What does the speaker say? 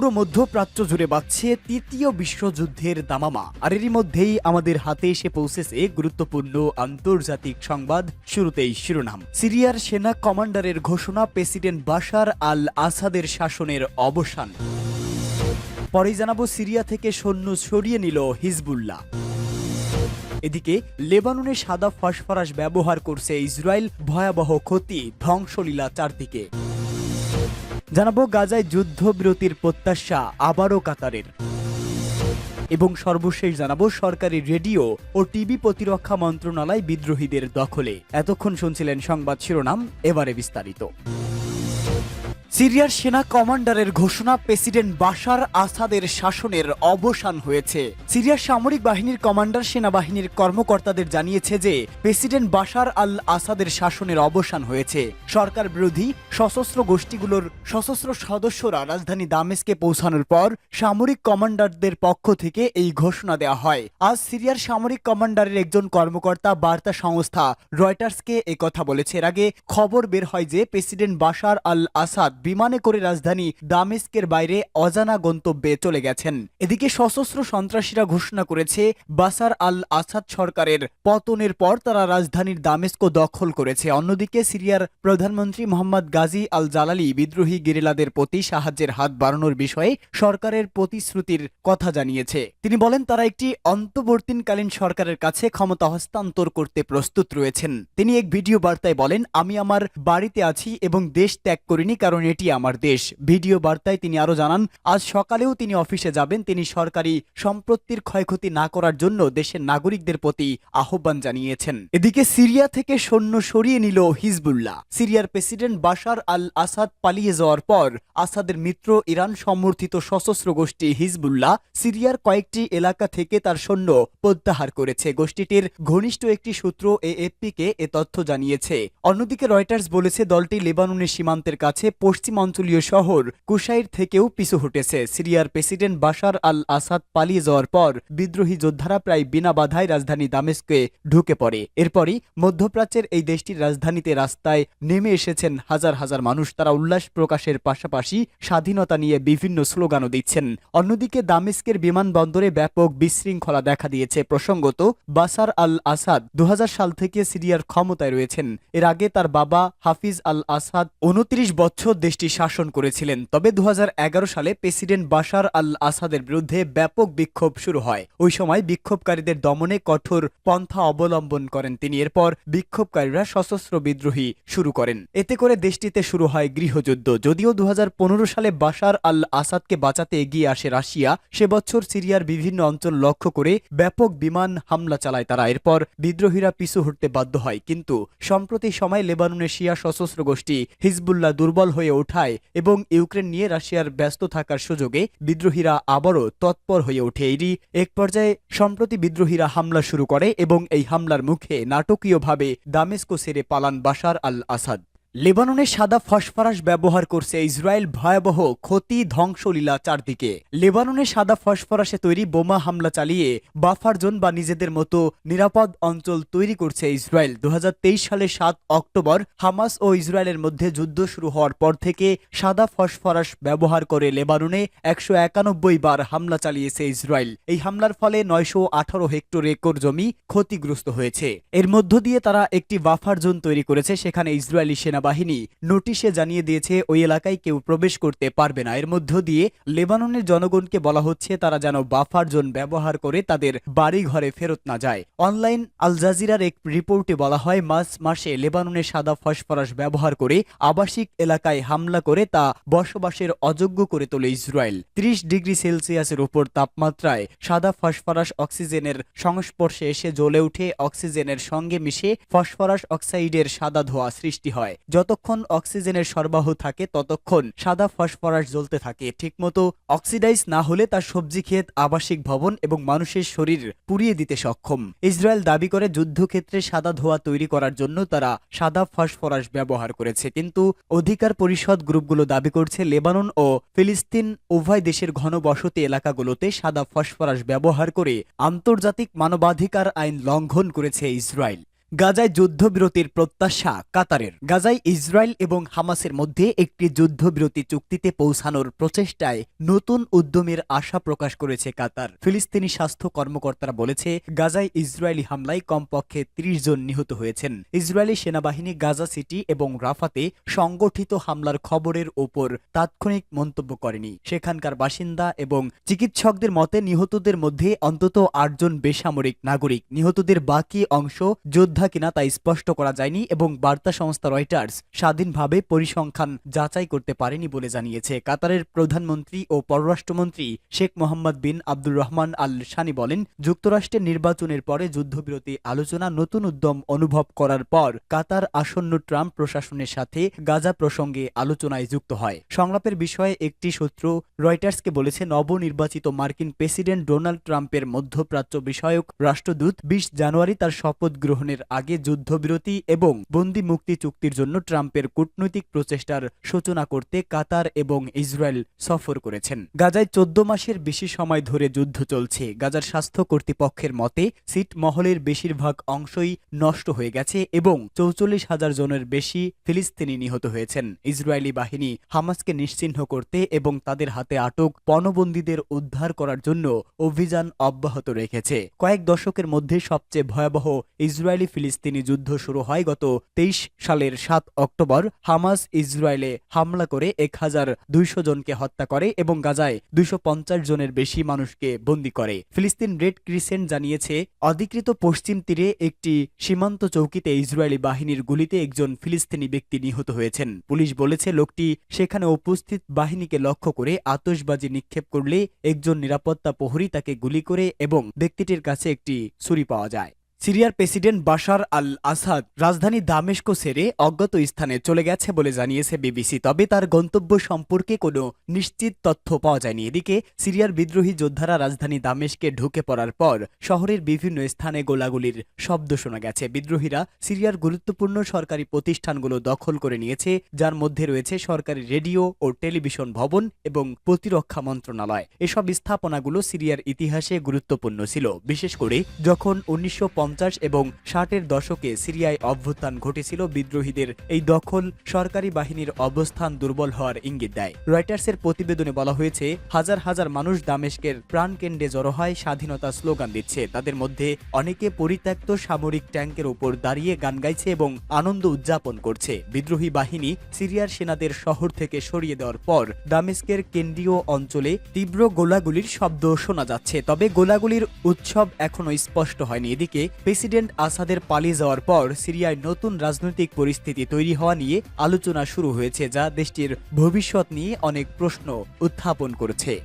পুরো মধ্যপ্রাচ্য জুড়ে বাড়ছে তৃতীয় বিশ্বযুদ্ধের দামামা। আর এরই মধ্যেই আমাদের হাতে এসে পৌঁছেছে গুরুত্বপূর্ণ আন্তর্জাতিক সংবাদ শুরুতেই শিরোনাম। সিরিয়ার সেনা কমান্ডারের ঘোষণা, প্রেসিডেন্ট বাশার আল আসাদের শাসনের অবসান। পরেই জানাব সিরিয়া থেকে সৈন্য সরিয়ে নিল হিজবুল্লাহ। এদিকে লেবাননে সাদা ফসফরাস ব্যবহার করছে ইসরায়েল, ভয়াবহ ক্ষতি, ধ্বংসলীলা চারদিকে। জানাব গাজায় যুদ্ধবিরতির প্রত্যাশা আবারও কাতারের। এবং সর্বশেষ জানাব সরকারি রেডিও ও টিভি প্রতিরক্ষা মন্ত্রণালয় বিদ্রোহীদের দখলে। এতক্ষণ শুনছিলেন সংবাদ শিরোনাম, এবারে বিস্তারিত। সিরিয়ার সেনা কমান্ডারের ঘোষণা প্রেসিডেন্ট বাশার আসাদের শাসনের অবসান হয়েছে। সিরিয়ার সামরিক বাহিনীর কমান্ডার সেনাবাহিনীর কর্মকর্তাদের জানিয়েছে যে, প্রেসিডেন্ট বাশার আল আসাদের শাসনের অবসান হয়েছে। সরকার বিরোধী সশস্ত্র গোষ্ঠীগুলোর সশস্ত্র সদস্যরা রাজধানী দামেস্কে পৌঁছানোর পর সামরিক কমান্ডারদের পক্ষ থেকে এই ঘোষণা দেওয়া হয়। আজ সিরিয়ার সামরিক কমান্ডারের একজন কর্মকর্তা বার্তা সংস্থা রয়টার্সকে কথা বলেছে। এর আগে খবর বের হয় যে, প্রেসিডেন্ট বাশার আল আসাদ বিমানে করে রাজধানী দামেস্কের বাইরে অজানা গন্তব্যে চলে গেছেন। এদিকে সশস্ত্র সন্ত্রাসীরা ঘোষণা করেছে, বাসার আল আসাদ সরকারের পতনের পর তারা রাজধানীর দামেস্ক দখল করেছে। অন্যদিকে সিরিয়ার প্রধানমন্ত্রী মোহাম্মদ গাজী আল জালালি বিদ্রোহী গেরিলাদের প্রতি সাহায্যের হাত বাড়ানোর বিষয়ে সরকারের প্রতিশ্রুতির কথা জানিয়েছে। তিনি বলেন, তারা একটি অন্তর্বর্তীকালীন সরকারের কাছে ক্ষমতা হস্তান্তর করতে প্রস্তুত রয়েছেন। তিনি এক ভিডিও বার্তায় বলেন, আমি আমার বাড়িতে আছি এবং দেশ ত্যাগ করিনি, কারণ এটি আমার দেশ। ভিডিও বার্তায় তিনি আরও জানান, আজ সকালেও তিনি অফিসে যাবেন। তিনি সরকারি সম্পত্তির ক্ষয়ক্ষতি না করার জন্য দেশের নাগরিকদের প্রতি আহ্বান জানিয়েছেন। এদিকে সিরিয়া থেকে সৈন্য সরিয়ে নিল হিজবুল্লাহ। সিরিয়ার প্রেসিডেন্ট বাশার আল আসাদ পালিয়ে যাওয়ার পর আসাদের মিত্র ইরান সমর্থিত সশস্ত্র গোষ্ঠী হিজবুল্লাহ সিরিয়ার কয়েকটি এলাকা থেকে তার সৈন্য প্রত্যাহার করেছে। গোষ্ঠীটির ঘনিষ্ঠ একটি সূত্র এএফপিকে এ তথ্য জানিয়েছে। অন্যদিকে রয়টার্স বলেছে, দলটি লেবাননের সীমান্তের কাছে পশ্চিমাঞ্চলীয় শহর কুশাইর থেকেও পিছু হটেছে। সিরিয়ার প্রেসিডেন্ট বাশার আল আসাদ পালিয়ে যাওয়ার পর বিদ্রোহী যোদ্ধারা প্রায় বিনা বাধায় রাজধানী দামেস্কে ঢুকে পড়ে। এরপরই মধ্যপ্রাচ্যের এই দেশটির রাজধানীতে রাস্তায় নেমে এসেছেন হাজার হাজার মানুষ। তারা উল্লাস প্রকাশের পাশাপাশি স্বাধীনতা নিয়ে বিভিন্ন স্লোগানও দিচ্ছেন। অন্যদিকে দামেস্কের বিমানবন্দরে ব্যাপক বিশৃঙ্খলা দেখা দিয়েছে। প্রসঙ্গত বাসার আল আসাদ দু হাজার সাল থেকে সিরিয়ার ক্ষমতায় রয়েছেন। এর আগে তার বাবা হাফিজ আল আসাদ উনত্রিশ বছর দেশটি শাসন করেছিলেন। তবে দু হাজার এগারো সালে প্রেসিডেন্ট বাশার আল আসাদের বিরুদ্ধে ব্যাপক বিক্ষোভ শুরু হয়। ওই সময় বিক্ষোভকারীদের দমনে কঠোর পন্থা অবলম্বন করেন তিনি। এরপর বিক্ষোভকারীরা সশস্ত্র বিদ্রোহী শুরু করেন। এতে করে দেশটিতে শুরু হয় গৃহযুদ্ধ। যদিও দু হাজার পনেরো সালে বাশার আল আসাদকে বাঁচাতে এগিয়ে আসে রাশিয়া, সে বছর সিরিয়ার বিভিন্ন অঞ্চল লক্ষ্য করে ব্যাপক বিমান হামলা চালায় তারা। এরপর বিদ্রোহীরা পিছু হটতে বাধ্য হয়। কিন্তু, সম্প্রতি সময় লেবাননের শিয়া সশস্ত্র গোষ্ঠী হিজবুল্লাহ দুর্বল হয়ে ওঠায় এবং ইউক্রেন নিয়ে রাশিয়ার ব্যস্ত থাকার সুযোগে বিদ্রোহীরা আবারও তৎপর হয়ে ওঠে। এরই এক পর্যায়ে সম্প্রতি বিদ্রোহীরা হামলা শুরু করে এবং এই হামলার মুখে নাটকীয়ভাবে দামেস্কো সেরে পালান বাশার আল আসাদ লেবাননে সাদা ফসফরাস ব্যবহার করছে ইসরায়েল ভয়াবহ ক্ষতি ধ্বংসলীলা চারদিকে। লেবাননে সাদা ফসফরাসে তৈরি বোমা হামলা চালিয়ে বাফার জোন বা নিজেদের মতো নিরাপদ অঞ্চল তৈরি করছে ইসরায়েল। দু সালের সাত অক্টোবর হামাস ও ইসরায়েলের মধ্যে যুদ্ধ শুরু হওয়ার পর থেকে সাদা ফসফরাস ব্যবহার করে লেবাননে একশো একানব্বই বার হামলা চালিয়েছে ইসরায়েল। এই হামলার ফলে নয়শো আঠারো হেক্টর একর জমি ক্ষতিগ্রস্ত হয়েছে। এর মধ্য দিয়ে তারা একটি বাফার জোন তৈরি করেছে, সেখানে ইসরায়েলি সেনাবাহিনী নোটিশে জানিয়ে দিয়েছে, ওই এলাকায় কেউ প্রবেশ করতে পারবে না। এর মধ্য দিয়ে লেবাননের জনগণকে বলা হচ্ছে, তারা যেন বাফার জোন ব্যবহার করে তাদের বাড়ি ঘরে ফেরত না যায়। অনলাইন আল জাজিরার এক রিপোর্টে বলা হয়, মার্চ মাসে লেবাননের সাদা ফসফরাস ব্যবহার করে আবাসিক এলাকায় হামলা করে তা বসবাসের অযোগ্য করে তোলে ইসরায়েল। ত্রিশ ডিগ্রি সেলসিয়াসের উপর তাপমাত্রায় সাদা ফসফরাস অক্সিজেনের সংস্পর্শে এসে জ্বলে উঠে অক্সিজেনের সঙ্গে মিশে ফসফরাস অক্সাইডের সাদা ধোয়া সৃষ্টি হয়। যতক্ষণ অক্সিজেনের সরবরাহ থাকে, ততক্ষণ সাদা ফসফরাস জ্বলতে থাকে। ঠিকমতো অক্সিডাইজ না হলে তার সবজি ক্ষেত, আবাসিক ভবন এবং মানুষের শরীর পুড়িয়ে দিতে সক্ষম। ইসরায়েল দাবি করে যুদ্ধক্ষেত্রে সাদা ধোঁয়া তৈরি করার জন্য তারা সাদা ফসফরাস ব্যবহার করেছে। কিন্তু অধিকার পরিষদ গ্রুপগুলো দাবি করছে, লেবানন ও ফিলিস্তিন উভয় দেশের ঘনবসতি এলাকাগুলোতে সাদা ফসফরাস ব্যবহার করে আন্তর্জাতিক মানবাধিকার আইন লঙ্ঘন করেছে ইসরায়েল। গাজায় যুদ্ধবিরতির প্রত্যাশা কাতারের। গাজায় ইসরায়েল এবং হামাসের মধ্যে একটি যুদ্ধবিরতি চুক্তিতে পৌঁছানোর প্রচেষ্টায় নতুন উদ্যমের আশা প্রকাশ করেছে কাতার। ফিলিস্তিনি স্বাস্থ্য কর্মকর্তারা বলেছে, গাজায় ইসরায়েলি হামলায় কমপক্ষে ত্রিশ জন নিহত হয়েছেন। ইসরায়েলি সেনাবাহিনী গাজা সিটি এবং রাফাতে সংগঠিত হামলার খবরের ওপর তাৎক্ষণিক মন্তব্য করেনি। সেখানকার বাসিন্দা এবং চিকিৎসকদের মতে, নিহতদের মধ্যে অন্তত আটজন বেসামরিক নাগরিক। নিহতদের বাকি অংশ যোদ্ধা কিনা তা স্পষ্ট করা যায়নি এবং বার্তা সংস্থা রয়টার্স স্বাধীনভাবে পরিসংখ্যান যাচাই করতে পারেনি বলে জানিয়েছে। কাতারের প্রধানমন্ত্রী ও পররাষ্ট্রমন্ত্রী শেখ মোহাম্মদ বিন আব্দুর রহমান আল সানি বলেন, যুক্তরাষ্ট্রের নির্বাচনের পরে যুদ্ধবিরতি আলোচনা নতুন উদ্যম অনুভব করার পর কাতার আসন্ন ট্রাম্প প্রশাসনের সাথে গাজা প্রসঙ্গে আলোচনায় যুক্ত হয়। সংলাপের বিষয়ে একটি সূত্র রয়টার্সকে বলেছে, নবনির্বাচিত মার্কিন প্রেসিডেন্ট ডোনাল্ড ট্রাম্পের মধ্যপ্রাচ্য বিষয়ক রাষ্ট্রদূত বিশ জানুয়ারি তার শপথ গ্রহণের আগে যুদ্ধবিরতি এবং বন্দি মুক্তি চুক্তির জন্য ট্রাম্পের কূটনৈতিক প্রচেষ্টার সূচনা করতে কাতার এবং ইসরায়েল সফর করেছেন। গাজায় চোদ্দ মাসের বেশি সময় ধরে যুদ্ধ চলছে। গাজার স্বাস্থ্য কর্তৃপক্ষের মতে, সিট মহলের বেশিরভাগ অংশই নষ্ট হয়ে গেছে এবং চৌচল্লিশ হাজার জনের বেশি ফিলিস্তিনি নিহত হয়েছেন। ইসরায়েলি বাহিনী হামাসকে নিশ্চিহ্ন করতে এবং তাদের হাতে আটক পণবন্দীদের উদ্ধার করার জন্য অভিযান অব্যাহত রেখেছে। কয়েক দশকের মধ্যে সবচেয়ে ভয়াবহ ইসরায়েলি ফিলিস্তিনি যুদ্ধ শুরু হয় গত তেইশ সালের সাত অক্টোবর হামাস ইসরায়েলে হামলা করে এক হাজার দুইশো জনকে হত্যা করে এবং গাজায় দুইশো পঞ্চাশ জনের বেশি মানুষকে বন্দী করে। ফিলিস্তিন রেড ক্রিসেন্ট জানিয়েছে, অধিকৃত পশ্চিম তীরে একটি সীমান্ত চৌকিতে ইসরায়েলি বাহিনীর গুলিতে একজন ফিলিস্তিনি ব্যক্তি নিহত হয়েছেন। পুলিশ বলেছে, লোকটি সেখানে উপস্থিত বাহিনীকে লক্ষ্য করে আতশবাজি নিক্ষেপ করলে একজন নিরাপত্তা প্রহরী তাকে গুলি করে এবং ব্যক্তিটির কাছে একটি ছুরি পাওয়া যায়। সিরিয়ার প্রেসিডেন্ট বাশার আল আসাদ রাজধানী দামেস্কো ছেড়ে অজ্ঞাত স্থানে চলে গেছে বলে জানিয়েছে বিবিসি। তবে তার গন্তব্য সম্পর্কে কোনো নিশ্চিত তথ্য পাওয়া যায়নি। এদিকে সিরিয়ার বিদ্রোহী যোদ্ধারা রাজধানী দামেস্কে ঢুকে পড়ার পর শহরের বিভিন্ন স্থানে গোলাগুলির শব্দ শোনা গেছে। বিদ্রোহীরা সিরিয়ার গুরুত্বপূর্ণ সরকারি প্রতিষ্ঠানগুলো দখল করে নিয়েছে, যার মধ্যে রয়েছে সরকারি রেডিও ও টেলিভিশন ভবন এবং প্রতিরক্ষা মন্ত্রণালয়। এসব স্থাপনাগুলো সিরিয়ার ইতিহাসে গুরুত্বপূর্ণ ছিল। বিশেষ করে যখন উনিশশো পঞ্চাশ এবং ষাটের দশকে সিরিয়ায় অভ্যুত্থান ঘটেছিল বিদ্রোহীদের। এই দখল সরকারি বাহিনীর অবস্থান দুর্বল হওয়ার ইঙ্গিত দেয়। রয়টার্সের প্রতিবেদনে বলা হয়েছে, হাজার হাজার মানুষ দামেস্কের প্রাণকেন্দ্রে জড়ো হয় স্বাধীনতা স্লোগান দিচ্ছে। তাদের মধ্যে অনেকে পরিত্যক্ত সামরিক ট্যাঙ্কের উপর দাঁড়িয়ে গান গাইছে এবং আনন্দ উদযাপন করছে। বিদ্রোহী বাহিনী সিরিয়ার সেনাদের শহর থেকে সরিয়ে দেওয়ার পর দামেস্কের কেন্দ্রীয় অঞ্চলে তীব্র গোলাগুলির শব্দ শোনা যাচ্ছে। তবে গোলাগুলির উৎসব এখনও স্পষ্ট হয়নি। এদিকে প্রেসিডেন্ট আসাদের পালিয়ে যাওয়ার পর সিরিয়ায় নতুন রাজনৈতিক পরিস্থিতি তৈরি হওয়া নিয়ে আলোচনা শুরু হয়েছে, যা দেশটির ভবিষ্যৎ নিয়ে অনেক প্রশ্ন উত্থাপন করেছে।